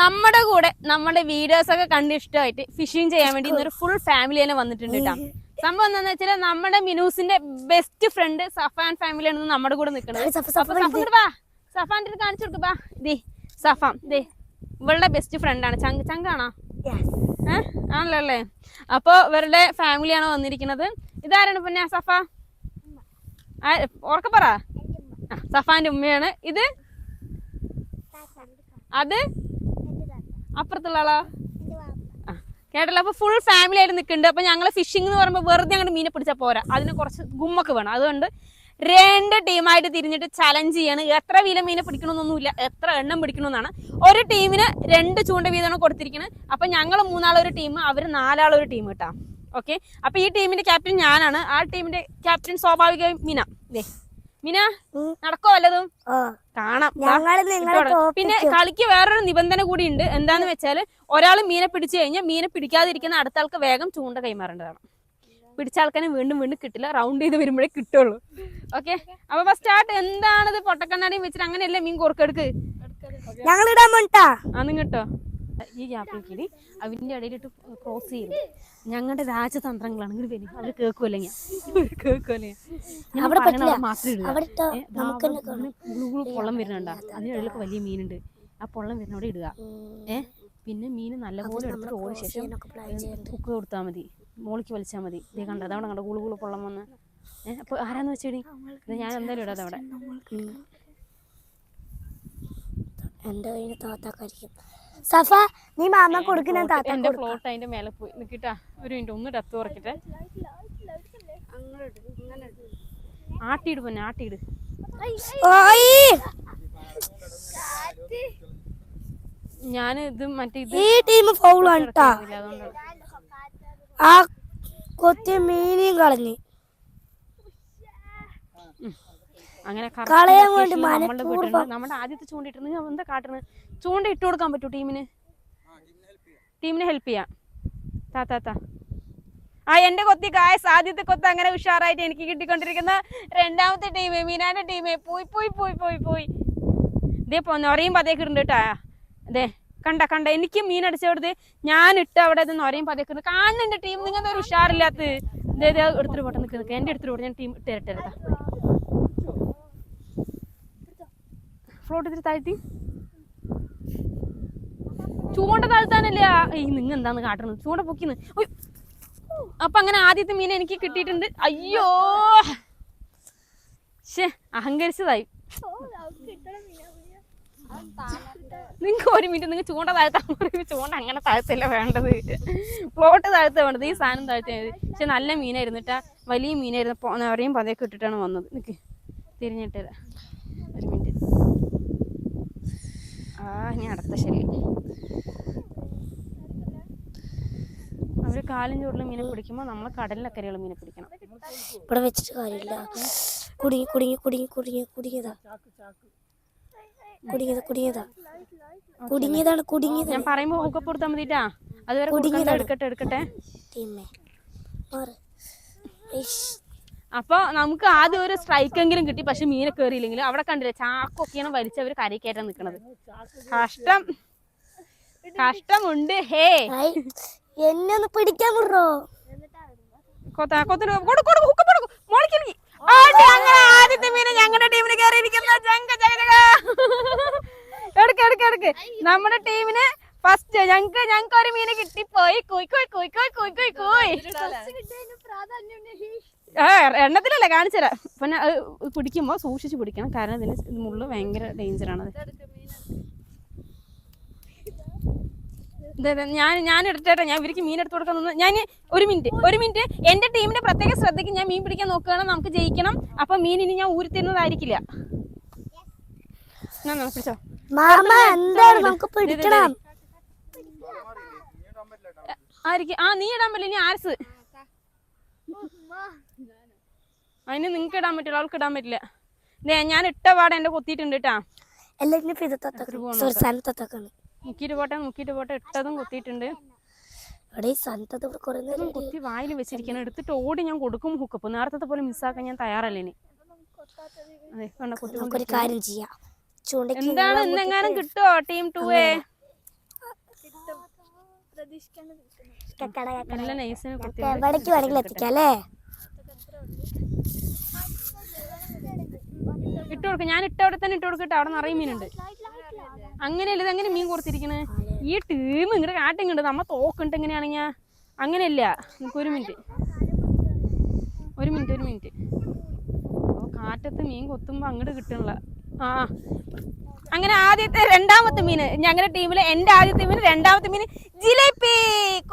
നമ്മുടെ കൂടെ നമ്മുടെ വീഡിയോസ് ഒക്കെ കണ്ട് ഇഷ്ടമായിട്ട് ഫിഷിംഗ് ചെയ്യാൻ വേണ്ടി ഇന്നൊരു ഫുൾ ഫാമിലി തന്നെ വന്നിട്ടുണ്ട് കേട്ടോ സംഭവം എന്താന്ന് വെച്ചാൽ നമ്മുടെ മിനൂസിന്റെ ബെസ്റ്റ് ഫ്രണ്ട് സഫാൻ ഫാമിലിയാണ് നമ്മുടെ കൂടെ നിൽക്കുന്നത് സഫാന്റെ കാണിച്ചു കൊടുക്ക് ബാ ദേ സഫാം ദേ ഇവളുടെ ബെസ്റ്റ് ഫ്രണ്ടാണ് ചങ്ക് ചങ്കാണോ? ഏഹ് ആണല്ലോ അല്ലേ? അപ്പൊ ഇവരുടെ ഫാമിലിയാണ് വന്നിരിക്കുന്നത്? ഇതാരാണ് പിന്നെ സഫ? പറ. സഫാന്റെ ഉമ്മയാണ്. ഇത്? അത്? അപ്പുറത്തുള്ള ആളോ കേട്ടല്ലോ. അപ്പൊ ഫുൾ ഫാമിലി ആയിട്ട് നിൽക്കുന്നുണ്ട് അപ്പൊ ഞങ്ങൾ ഫിഷിംഗ് എന്ന് പറയുമ്പോൾ വെറുതെ അങ്ങോട്ട് മീനെ പിടിച്ചാൽ പോരാ. അതിന് കുറച്ച് ഗുമ്മൊക്കെ വേണം. അതുകൊണ്ട് രണ്ട് ടീമായിട്ട് തിരിഞ്ഞിട്ട് ചലഞ്ച് ചെയ്യാണ്. എത്ര വീലം മീനെ പിടിക്കണമെന്നൊന്നുമില്ല. എത്ര എണ്ണം പിടിക്കണമെന്നാണ്. ഒരു ടീമിന് രണ്ട് ചൂണ്ട വീതമാണ് കൊടുത്തിരിക്കുന്നത് അപ്പൊ ഞങ്ങൾ മൂന്നാളൊരു ടീം അവർ നാലാളൊരു ടീം കേട്ടാ ഓക്കെ അപ്പൊ ഈ ടീമിന്റെ ക്യാപ്റ്റൻ ഞാനാണ്. ആ ടീമിന്റെ ക്യാപ്റ്റൻ സ്വാഭാവിക മീന. ദേ. മീന. നടക്കോ വല്ലതും? കാണാം. പിന്നെ കളിക്ക് വേറൊരു നിബന്ധന കൂടി ഉണ്ട്. എന്താന്ന് വെച്ചാൽ ഒരാൾ മീനെ പിടിച്ചു കഴിഞ്ഞാൽ മീനെ പിടിക്കാതിരിക്കുന്ന അടുത്ത ആൾക്ക് വേഗം ചൂണ്ട കൈമാറേണ്ടതാണ്. പിടിച്ച ആൾക്കാരെ വീണ്ടും വീണ്ടും കിട്ടില്ല. റൗണ്ട് ചെയ്ത് വരുമ്പോഴേ കിട്ടുള്ളൂ. ഓക്കെ അപ്പൊ ഫസ്റ്റ് സ്റ്റാർട്ട് എന്താണത്? പൊട്ടക്കണ്ണാടിയും വെച്ചിട്ട് അങ്ങനെയല്ലേ മീൻ കോർക്കെടുക്ക് ഞങ്ങൾ ഇടാൻ വേണ്ടാ അന്നും കിട്ടോ ഈ ഗ്യാപ്പിൽ കിടി അവന്റെ ഇടയിലിട്ട് ക്രോസ് ചെയ്യും ഞങ്ങളുടെ രാജതന്ത്രങ്ങളാണ്. ഇങ്ങോട്ട് വരും. അവർ കേൾക്കുമല്ലേ ഞാൻ കേൾക്കുമല്ലേ ഞാൻ മാത്രമേ ഇങ്ങനെ പൊള്ളം വരുന്നുണ്ടാ? അതിനിടയിലൊക്കെ വലിയ മീനുണ്ട്. ആ പൊള്ളം വരുന്ന അവിടെ ഇടുക. ഏഹ് പിന്നെ മീൻ നല്ലപോലെ എടുത്തിട്ട് ഓടി ശേഷം കുക്ക് കൊടുത്താൽ മതി. മോളിക്ക് വലിച്ചാൽ മതി. ഇതേ കണ്ട അതാണ് കണ്ട കൂളു കൂളു പൊള്ളം വന്ന്. ഏഹ് അപ്പൊ ആരാന്ന് വെച്ചേടി? ഇത് ഞാൻ എന്തായാലും ഇടാതെ അവിടെ എന്റെ കയ്യിൽ താത്താക്കായിരിക്കും സഫ നീ മാമ കൊടുക്കുന്ന താത്ത എന്റെ ഫ്ലോട്ട് അതിന്റെ മേലെ പോയി. നിക്കിട്ടാ ഒരു മിനിറ്റ് ഒന്ന് ഡത്ത് ഉറക്കട്ടെ. ആട്ടിയിട് പൊന്നെ ആട്ടിയിട്. ഞാൻ ഇത് മറ്റേ ഇത് ഈ ടീം ഫൗളാണ് ട്ടാ. ആ കൊത്തി മീനെയും കളഞ്ഞു. അങ്ങനെ. നമ്മുടെ ആദ്യത്തെ ചൂണ്ടിട്ട് നിങ്ങൾ എന്താ കാട്ടുന്നത് ചൂണ്ട ഇട്ട് കൊടുക്കാൻ പറ്റൂ ടീമിന്. ടീമിന് ഹെൽപ്പ് ചെയ്യാം. താ താ താ. ആ എന്റെ കൊത്തി കായ സാധ്യത കൊത്ത് അങ്ങനെ ഉഷാറായിട്ട് എനിക്ക് കിട്ടിക്കൊണ്ടിരിക്കുന്ന. രണ്ടാമത്തെ ടീം മീനാന്റെ ടീം പോയി പോയി പോയി പോയി പോയി. ഇതേ പോ നൊറയും പതേക്കിടുണ്ട് കേട്ടാ അതെ കണ്ട കണ്ട. എനിക്ക് മീൻ അടിച്ചവിടുത്തെ ഞാൻ ഇട്ട് അവിടെ ഇത് നൊരയും പതേക്കിടുന്നു കാണുന്നുണ്ട് ടീം നിങ്ങൾക്ക് ഒരു ഉഷാറില്ലാത്ത ഇതേ എടുത്തിട്ട് പോട്ടെ നിൽക്കുന്നു എന്റെ എടുത്തിട്ട് പോട്ടെ. ഞാൻ ടീം ഇട്ട് തരട്ടെ ഫ്ലോട്ട് ഇത്തിരി താഴ്ത്തി. ചൂണ്ട താഴ്ത്താനല്ലേ ഈ നിങ്ങ എന്താന്ന് കാട്ടണത്? ചൂണ്ട പൊക്കിന്ന്. അപ്പൊ അങ്ങനെ ആദ്യത്തെ മീൻ എനിക്ക് കിട്ടിയിട്ടുണ്ട്. അയ്യോ. ഷേ അഹങ്കരിച്ചതായി. നിങ്ങൾക്ക് ഒരു മിനിറ്റ് നിങ്ങൾ ചൂണ്ട താഴ്ത്താൻ പറയും ചൂണ്ട അങ്ങനെ താഴ്ത്തല്ല വേണ്ടത്? പ്ലോട്ട് താഴ്ത്ത വേണ്ടത്. ഈ സാധനം താഴ്ത്തിയാൽ മതി. പക്ഷെ നല്ല മീനായിരുന്നു കേട്ടാ വലിയ മീനായിരുന്നു. പൊ- നിറയും പതയൊക്കെ ഇട്ടിട്ടാണ് വന്നത്. നിക്ക് തിരിഞ്ഞിട്ട് ഒരു മിനിറ്റ്. ആ ഇനി അടുത്ത ശരി. അവർ കാലും ചൂടിലും മീനെ പിടിക്കുമ്പോൾ നമ്മൾ കടലിലക്കരയുള്ള മീനെ പിടിക്കണം. ഇവിടെ വെച്ചിട്ട് കാര്യമില്ല. കുടുങ്ങി കുടുങ്ങി കുടുങ്ങി കുടുങ്ങി കുടുങ്ങിയതാ. കുടുങ്ങിയതാ കുടുങ്ങിയതാ. കുടുങ്ങിയതാണ് കുടുങ്ങിയത്. ഞാൻ പറയുമ്പോ ഹൂക്കപ്പ് കൊടുത്താൽ മതിട്ടാ. അതുവരെ കുടുങ്ങിയതാണ്. എടുക്കട്ടെ എടുക്കട്ടെ. ടീമേ മാറ്. അപ്പൊ നമുക്ക് ആദ്യം ഒരു സ്ട്രൈക്ക് എങ്കിലും കിട്ടി. പക്ഷെ മീനെ കയറിയില്ലെങ്കിൽ അവിടെ കണ്ടില്ല ചാക്കൊക്കെയാണ് വലിച്ചവർ കരയിൽ കയറ്റാൻ നിക്കണത്. കഷ്ടം. കഷ്ടമുണ്ട്. ഹേ. എന്നെ ഒന്ന് പിടിക്കാൻ ആദ്യത്തെ മീനെ ഞങ്ങളുടെ ടീമിന് കയറിയിരിക്കുന്ന നമ്മുടെ ടീമിന് ഫസ്റ്റ് ഞങ്ങക്ക് ഞങ്ങക്ക് ഒരു മീനെ കിട്ടിപ്പോയി കുയ് കുയ് കുയ് കുയ് കുയ് കുയ് കുയ് ആ എണ്ണത്തിലല്ലേ കാണിച്ചുതരാം പിന്നെ അത് പിടിക്കുമ്പോൾ സൂക്ഷിച്ച് പിടിക്കണം കാരണം ഇതിന് മുള്ളു ഭയങ്കര ഡേഞ്ചറാണത് ഞാൻ ഞാൻ എടുത്തേട്ടെ. ഞാൻ ഇവർക്ക് മീൻ എടുത്തു കൊടുക്കാൻ നിന്ന്. ഞാൻ ഒരു മിനിറ്റ് ഒരു മിനിറ്റ് എന്റെ ടീമിന്റെ പ്രത്യേക ശ്രദ്ധയ്ക്ക് ഞാൻ മീൻ പിടിക്കാൻ നോക്കുകയാണ്. നമുക്ക് ജയിക്കണം. അപ്പൊ മീൻ ഇനി ഞാൻ ഊരിത്തരുന്നതായിരിക്കില്ല. പിടിച്ചോ. ആയിരിക്കും ആ നീ ഇടാൻ പറ്റില്ല. ഇനി ആർസ് അതിന് നിങ്ങൾക്ക് ഇടാൻ പറ്റില്ല അവൾക്ക് ഇടാൻ പറ്റില്ല. ഞാൻ ഇട്ട പാടെ എന്റെ കൊത്തിയിട്ടുണ്ട് കേട്ടാ മുക്കിയിട്ട് പോട്ടെ മുക്കിട്ട് പോട്ടെ ഇട്ടതും കൊത്തിയിട്ടുണ്ട്. കുത്തി വായിൽ വെച്ചിരിക്കണം എടുത്തിട്ട് ഓടി ഞാൻ കൊടുക്കും ഹുക്കപ്പ് നേരത്തെ പോലെ മിസ്സാക്കാൻ ഞാൻ തയ്യാറല്ല ഇനി. അതെ കണ്ട കുത്തി നമുക്കൊരു കാര്യം ചെയ്യാം. ചൂണ്ടയ്ക്ക് എന്താണ് ഇന്നെങ്ങാനും കിട്ടുമോ ടീം ടു എ നല്ല നൈസിനെ എത്തിക്കാം അല്ലേ? ഇട്ട് കൊടുക്ക. ഞാൻ ഇട്ട അവിടെ തന്നെ ഇട്ട് കൊടുക്കട്ടെ അവിടെ നിറയെ മീനുണ്ട്. അങ്ങനെയല്ല ഇതെങ്ങനെ മീൻ കൊടുത്തിരിക്കണേ ഈ ടീം ഇങ്ങോട്ട് കാട്ടിങ്ങുണ്ട് നമ്മ തോക്കുണ്ട് എങ്ങനെയാണെങ്കിൽ അങ്ങനെയല്ല. നമുക്ക് ഒരു മിനിറ്റ് ഒരു മിനിറ്റ് ഒരു മിനിറ്റ് അപ്പോൾ കാറ്റത്ത് മീൻ കൊത്തുമ്പോൾ അങ്ങോട്ട് കിട്ടണില്ല ആ. അങ്ങനെ ആദ്യത്തെ രണ്ടാമത്തെ മീന് ഞങ്ങളുടെ ടീമിലെ എന്റെ ആദ്യത്തെ മീന് രണ്ടാമത്തെ മീന് ജിലേബി.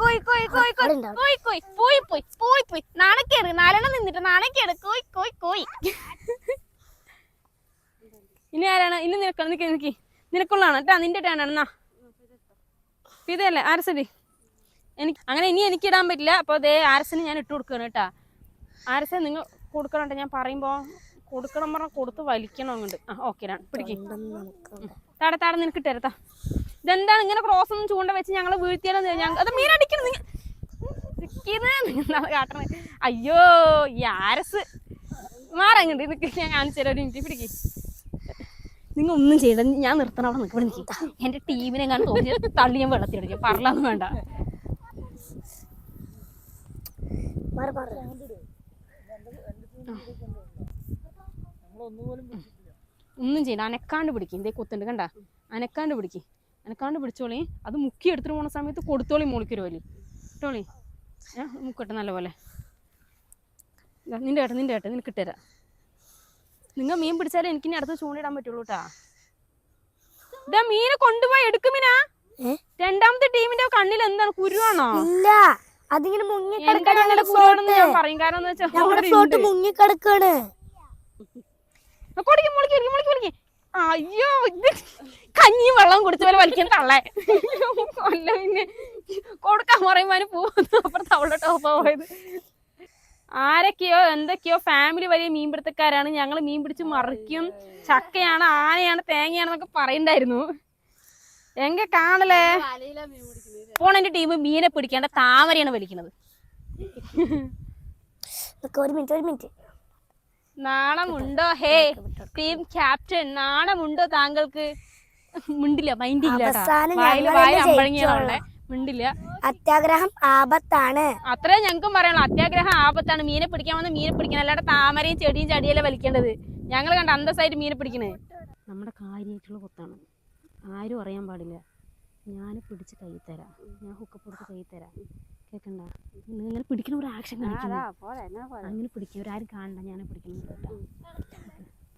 കോയി കോയി കോയി കോയി കോയി കോയി പോയി പോയി പോയി പോയി. നാണക്കേട് നാലെണ്ണം നിന്നിട്ട് നാണക്കേട്. കോയി കോയി കോയി. ഇനി ആരാണ്? ഇനി നിനക്ക് നിക്ക് നിക്ക്. നിനക്കുള്ളതാണ്. കേട്ടാ നിന്റെ ടേണാണ് എന്നാ ഇതല്ലേ ആരസടി? എനിക്ക് അങ്ങനെ ഇനി എനിക്ക് ഇടാൻ പറ്റില്ല. അപ്പോൾ അതേ ആരസിന് ഞാൻ ഇട്ട് കൊടുക്കുകയാണ് കേട്ടാ ആരസ നിങ്ങൾ കൊടുക്കണുണ്ട് ഞാൻ പറയുമ്പോൾ കൊടുക്കണം പറഞ്ഞാൽ കൊടുത്ത് വലിക്കണം അങ്ങോട്ട്. ആ ഓക്കെ പിടിക്കും. താടെ താടെ നിനക്ക് ഇട്ടരുത്താ ഇതെന്താണ് ഇങ്ങനെ ക്രോസ് ഒന്നും ചൂണ്ട വെച്ച് ഞങ്ങൾ വീഴ്ത്തിയാലും ഞങ്ങൾ അത് മീൻ അടിക്കണം നിങ്ങൾ എന്താണ് കാട്ടണത് അയ്യോ ഈ ആരസ്. മാറങ്ങണ്ട് നിനക്ക് ഞാൻ കാണിച്ചു തരാം ഒരു മിനിറ്റ് പിടിക്ക്. നിങ്ങൾ ഒന്നും ചെയ്യണ്ട. ഞാൻ നിർത്തണം. അവിടെ നിൽക്കണം എനിക്ക് എന്റെ ടീമിനെ കാണാൻ തോന്നി തള്ളി ഞാൻ വെള്ളത്തിൽ അടിക്കും. പറലൊന്നും വേണ്ട. പറ മാറി. ഒന്നും ചെയ്യില്ല. അനക്കാണ്ട് പിടിക്കും. ഇതേ കുത്തുണ്ട് കണ്ട? അനക്കാണ്ട് പിടിക്കും. അനക്കാണ്ട് പിടിച്ചോളി. അത് മുക്കി എടുത്തിട്ട് പോണ സമയത്ത് കൊടുത്തോളി മോളിക്കൊരു വലി. ഇട്ടോളി. ഏ മുക്കട്ടെ നല്ലപോലെ. നിന്റെ ഏട്ടൻ നിന്റെ ഏട്ടൻ നിനക്ക് ഇട്ടുതരാം. നിങ്ങൾ മീൻ പിടിച്ചാലേ എനിക്ക് ഇനി അടുത്ത് ചൂണ്ടിടാൻ പറ്റുള്ളൂ കേട്ടാ ഇതാ മീനെ കൊണ്ടുപോയി എടുക്കുമിനാ? രണ്ടാമത്തെ ടീമിന്റെ കണ്ണിൽ എന്താണ്? കുരുവാണോ? ഇല്ല. അതിങ്ങനെ മുങ്ങി എന്റെ കിടക്കാണ് കുരുവാണെന്ന് ഞാൻ പറയും. കാരണം എന്താ വെച്ചാൽ ഞങ്ങളുടെ കൊടുക്കും മുളിക്ക് മുളിക്ക് മുളിക്ക് മുളിക്ക് അയ്യോ ഇത് കഞ്ഞി വെള്ളം കുടിച്ച പോലെ വലിക്കാൻ തള്ളേ. കൊല്ല പിന്നെ കൊടുക്കാൻ പറയുമ്പോൾ പോകുന്നു അപ്പുറത്ത് അവളുടെ ടോപ്പാ പോയത്. ആരൊക്കെയോ എന്തൊക്കെയോ ഫാമിലി വലിയ മീൻ മീൻപിടുത്തക്കാരാണ്. ഞങ്ങൾ മീൻ പിടിച്ച് മറിക്കും. ചക്കയാണ് ആനയാണ് തേങ്ങയാണെന്നൊക്കെ പറയണ്ടായിരുന്നു. എങ്ക കാണലേ? പോണെന്റെ ടീം മീനെ പിടിക്കേണ്ട താമരയാണ് വലിക്കുന്നത് ഒരു മിനിറ്റ് ഒരു മിനിറ്റ് നാണമുണ്ടോ? ഹേ ടീം ക്യാപ്റ്റൻ നാണമുണ്ടോ താങ്കൾക്ക്? മിണ്ടില്ല മൈൻഡ് മിണ്ടില്ല. അത്യാഗ്രഹം ആപത്താണ്. അത്രേ ഞങ്ങൾക്കും പറയണം അത്യാഗ്രഹം ആപത്താണ്. മീനെ പിടിക്കാൻ വന്ന മീനെ പിടിക്കണം. അല്ലാതെ താമരയും ചെടിയും ചടിയല്ലേ വലിക്കേണ്ടത്. ഞങ്ങൾ കണ്ട അന്തസ്സായിട്ട് മീനെ പിടിക്കണേ. നമ്മുടെ കാര്യമായിട്ടുള്ള കൊത്താണ്. ആരും അറിയാൻ പാടില്ല. ഞാൻ പിടിച്ച് കൈ തരാം. ഞാൻ ഹുക്കപ്പ് കൊടുത്ത് കൈ തരാം. കേക്കണ്ട? ഇങ്ങനെ പിടിക്കണ ഒരു ആക്ഷൻ അങ്ങനെ പിടിക്കും ഒരാരും കാണണ്ട ഞാൻ പിടിക്കുന്നു കേട്ടോ.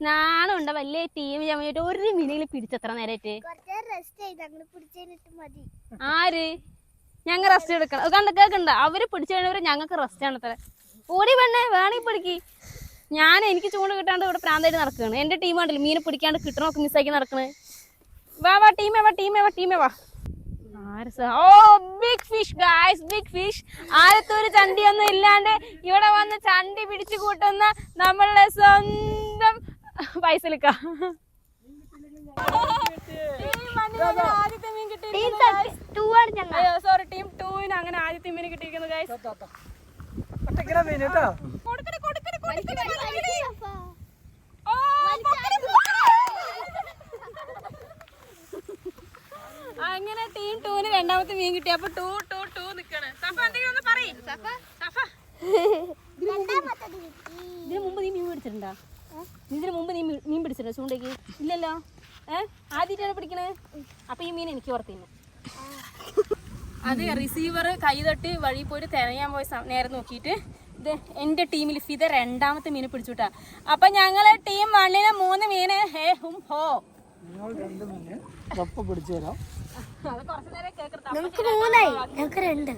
നാണുണ്ട്? വലിയ ടീം ചമഞ്ഞിട്ട് ഒരു മിനിയിൽ പിടിച്ചത്ര നേരമായിട്ട് ആര്? ഞങ്ങൾ റെസ്റ്റ് എടുക്കണം. കണ്ട കേക്കണ്ട. അവർ പിടിച്ചു കഴിഞ്ഞവര് ഞങ്ങൾക്ക് റെസ്റ്റ് ആണ് അത്ര. ഓടി പെണ്ണേ വേണമെങ്കിൽ പിടിക്ക്. ഞാൻ എനിക്ക് ചൂണ്ട് കിട്ടാണ്ട് ഇവിടെ പ്രാന്തായിട്ട് നടക്കുകയാണ് എന്റെ ടീം കണ്ടില്ല മീനെ പിടിക്കാണ്ട് കിട്ടണമൊക്കെ മിസ്സാക്കി നടക്കണേ. വാ വാ ടീമേ വാ ടീമേ വാ ടീമേ വാ. ഓ big fish guys big fish ആരത്തെ ഒരു ചണ്ടിയൊന്നും ഇല്ലാണ്ട് ഇവിടെ വന്ന് ചണ്ടി പിടിച്ചു കൂട്ടുന്ന നമ്മളുടെ സ്വന്തം പൈസലിക്ക. ആദ്യത്തെ മീൻ കിട്ടിയിരിക്കുന്നു അയ്യോ സോറി ടീം ടൂവിന് അങ്ങനെ ആദ്യത്തെ മീൻ കിട്ടിയിരിക്കുന്നു ഗൈസ് കൊടുക്കണേ കൊടുക്കണേ. ഓ, അങ്ങനെ ടീം ടൂന് രണ്ടാമത്തെ മീൻ കിട്ടി? അപ്പൊ ടൂ ടൂ ടൂ നിക്കാണ്. സഫ എന്തെങ്കിലും ഒന്ന് പറയ്. സഫ? സഫ. ഇതിനു മുമ്പ് നീ മീൻ പിടിച്ചിട്ടുണ്ടോ? നീ ഇതിനു മുമ്പ് നീ മീൻ പിടിച്ചിട്ടുണ്ടോ ചൂണ്ടയ്ക്ക്? ഇല്ലല്ലോ. ഏ? ആദ്യമായിട്ടാണ് പിടിക്കണേ? അപ്പൊ ഈ മീൻ എനിക്ക് ഓർത്തിന്നെ അത് റിസീവർ കൈ തട്ടി വഴി പോയിട്ട് തിരയാൻ പോയ നേരം നോക്കിയിട്ട് ഇത് എന്റെ ടീമിൽ ഫിദ രണ്ടാമത്തെ മീനെ പിടിച്ചുവിട്ടാ അപ്പൊ ഞങ്ങൾ ടീം വണ്ണിന് മൂന്ന് മീന്. ഹേ ഹും. ഹോ പിടിച്ചു തരാം അത് കുറച്ച് നേരം കേൾക്കരുത് ഞങ്ങൾക്ക് മൂന്നായി. ഞങ്ങൾക്ക് രണ്ട്.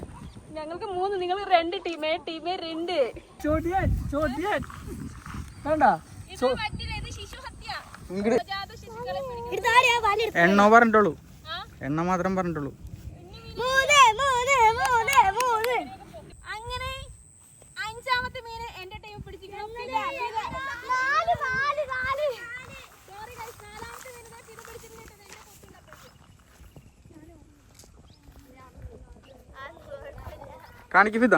ഞങ്ങൾക്ക് മൂന്ന് നിങ്ങൾ രണ്ട് ടീമേ. ടീമേ രണ്ട്. ചോട്ടിയാൻ ചോട്ടിയാൻ വേണ്ട. എണ്ണോ പറഞ്ഞിട്ടുള്ളൂ? എണ്ണ മാത്രം പറഞ്ഞിട്ടുള്ളൂ. അങ്ങനെ അഞ്ചാമത്തെ മീന് എന്റെ ടീം പിടിച്ചിരിക്കുന്നു. കാണിക്ക് ഫിദ.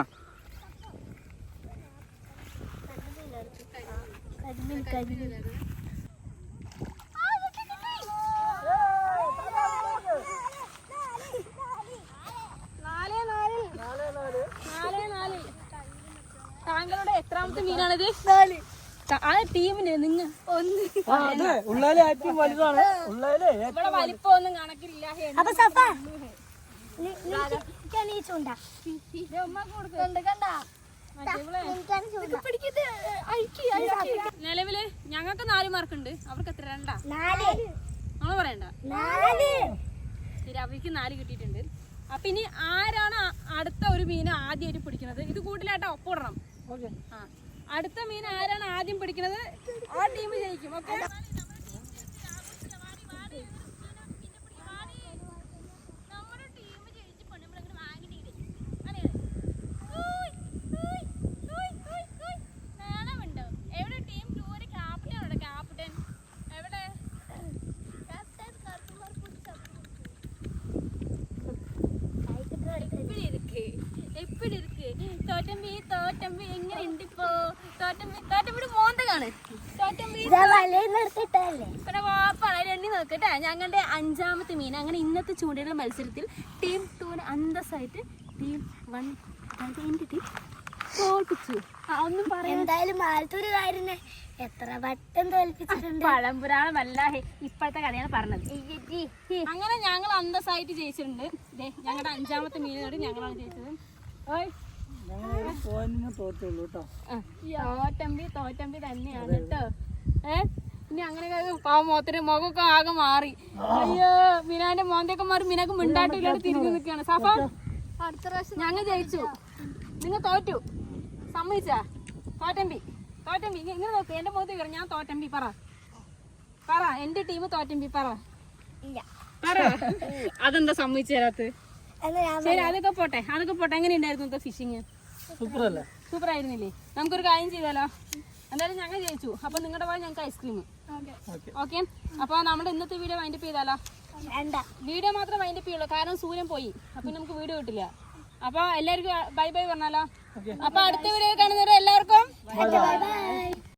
താങ്കളുടെ എത്രാമത്തെ മീനാണിത്? ആ ടീമിന് നിങ്ങ ഒന്ന്. ഒന്നും കണക്കില്ല അപ്പൊ സഫ എനിക്കാണ് ഈ ചൂണ്ട. നിലവിൽ ഞങ്ങൾക്ക് നാല് മാർക്ക് ഉണ്ട് അവർക്ക് എത്ര? രണ്ടാ? നാല്. നമ്മൾ പറയണ്ട. നാല്. ശരി അവർക്ക് നാല് കിട്ടിയിട്ടുണ്ട്. അപ്പൊ ഇനി ആരാണ് അടുത്ത ഒരു മീൻ ആദ്യമായിട്ട് പിടിക്കുന്നത് ഇത് കൂട്ടിലായിട്ട് ഒപ്പിടണം. ഓക്കെ. ആ. അടുത്ത മീൻ ആരാണ് ആദ്യം പിടിക്കുന്നത് ആ ടീം ജയിക്കും ഓക്കെ? തോറ്റമ്പി എങ്ങനെ ഉണ്ട് ഇപ്പോ? തോറ്റമ്പി തോറ്റമ്പിയുടെ തോറ്റമ്പി വാപ്പാണ് നോക്കട്ടെ. ഞങ്ങളുടെ അഞ്ചാമത്തെ മീൻ. അങ്ങനെ ഇന്നത്തെ ചൂണ്ടയുടെ മത്സരത്തിൽ ടീം ടൂന് അന്തസ്സായിട്ട് ടീം വൺ അതായത് എന്റെ ടീം തോൽപ്പിച്ചു ഒന്നും പറയാം എന്തായാലും ആലത്തൂര് കാര്യനെ എത്ര വട്ടം തോൽപ്പിച്ചിട്ടുണ്ട്. പഴംപുരാണമല്ല ഇപ്പോഴത്തെ കഥയാണ് പറഞ്ഞത്. അങ്ങനെ ഞങ്ങൾ അന്തസ്സായിട്ട് ജയിച്ചിട്ടുണ്ട്. ഞങ്ങളുടെ അഞ്ചാമത്തെ മീനോട് ഞങ്ങളാണ് ജയിച്ചത്. ഓയ്. തോറ്റുള്ളൂ കേട്ടോ ആ, തോറ്റമ്പി തോറ്റമ്പി തന്നെയാണ് കേട്ടോ ഏ? ഇനി അങ്ങനെ മോത്തിന് മുഖമൊക്കെ ആകെ മാറി. അയ്യോ മിനാന്റെ മോന്തൊക്കെ മാറി മിനക്ക് മിണ്ടാട്ടില്ലാതെ തിരിഞ്ഞു നിൽക്കുകയാണ് സഫ അടുത്ത പ്രാവശ്യം ഞങ്ങൾ ജയിച്ചു. നിങ്ങൾ തോറ്റു. സമ്മതിച്ചാ? തോറ്റമ്പി തോറ്റമ്പി. ഇങ്ങ- ഇങ്ങനെ നോക്ക്. എന്റെ മുഖത്ത് കയറി. ഞാൻ തോറ്റമ്പി പറ. പറ. എന്റെ ടീം തോറ്റമ്പി പറ. ഇല്ല. പറ. അതെന്താ സമ്മതിച്ചു തരാത്ത് ശരി അതൊക്കെ പോട്ടെ. അതൊക്കെ പോട്ടെ. എങ്ങനെയുണ്ടായിരുന്നു ഫിഷിങ് സൂപ്പർ അല്ലേ സൂപ്പർ ആയിരുന്നില്ലേ നമുക്കൊരു കാര്യം ചെയ്താലോ? എന്തായാലും ഞങ്ങൾ ജയിച്ചു. അപ്പൊ നിങ്ങളുടെ പോലെ ഞങ്ങൾക്ക് ഐസ്ക്രീം ഓക്കെ. അപ്പൊ നമ്മുടെ ഇന്നത്തെ വീഡിയോ വൈൻഡപ്പ് ചെയ്താലോ? വീഡിയോ മാത്രം വൈൻഡപ്പ് ചെയ്യുള്ളൂ. കാരണം സൂര്യൻ പോയി. അപ്പൊ നമുക്ക് വീഡിയോ കിട്ടില്ല. അപ്പൊ എല്ലാവർക്കും ബൈ ബൈ പറഞ്ഞാലോ? അപ്പൊ അടുത്ത വീഡിയോ കാണുന്നവരെ എല്ലാവർക്കും